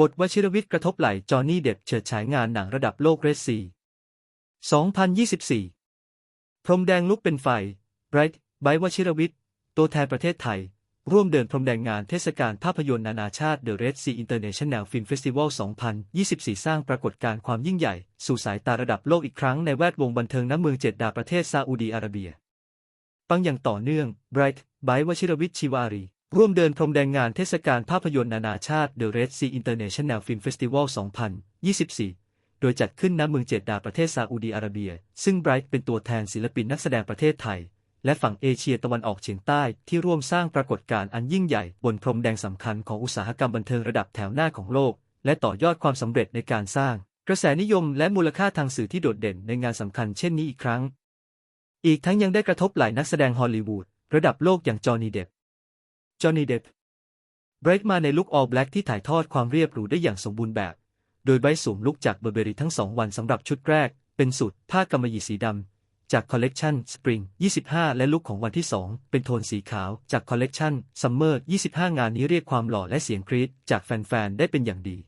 บทวชิรวิทย์กระทบไหลจอห์นนี่เด็บเฉิดฉายงานหนังระดับโลกเรสซี2024 พรมแดงลุกเป็นไฟไบรท์ไบร์วชิรวิทย์ ตัวแทนประเทศไทย ร่วมเดินพรมแดงงานเทศกาลภาพยนตร์นานาชาติ The Red Sea International Film Festival 2024 สร้างปรากฏการณ์ความยิ่งใหญ่ สู่สายตาระดับโลกอีกครั้งในแวดวงบันเทิงน้ำเมืองเจ็ดดาประเทศซาอุดีอาระเบีย ปังอย่างต่อเนื่อง Bright ไบร์วชิรวิทย์ชิวารี ร่วมเดินพรมแดงงานเทศกาลภาพยนตร์นานาชาติ The Red Sea International Film Festival 2024 โดยจัดขึ้นณเมืองเจดดาประเทศซาอุดีอาระเบีย ซึ่งไบรท์เป็นตัวแทนศิลปินนักแสดงประเทศไทย และฝั่งเอเชียตะวันออกเฉียงใต้ที่ร่วมสร้างปรากฏการณ์อันยิ่งใหญ่บนพรมแดงสำคัญของอุตสาหกรรมบันเทิงระดับแถวหน้าของโลก และต่อยอดความสำเร็จในการสร้าง กระแสนิยมและมูลค่าทางสื่อที่โดดเด่นในงานสำคัญเช่นนี้อีกครั้ง อีกทั้งยังได้กระทบหลายนักแสดงฮอลลีวูดระดับโลกอย่างจอห์นนีเดป จอห์นนี่เดปเบรกมาในลุคออลแบล็กที่ถ่ายทอดความเรียบหรูได้อย่างสมบูรณ์แบบ โดยไบรท์สวมลุคจากเบอร์เบอรี่ทั้งสองวันสำหรับชุดแรก เป็นสูทผ้ากำมะหยี่สีดำ จากคอลเลกชันสปริง 25 และลุคของวันที่ 2 เป็นโทนสีขาว จากคอลเลกชันซัมเมอร์ 25 งานนี้เรียกความหล่อและเสียงกรี๊ดจากแฟนๆ ได้เป็นอย่างดี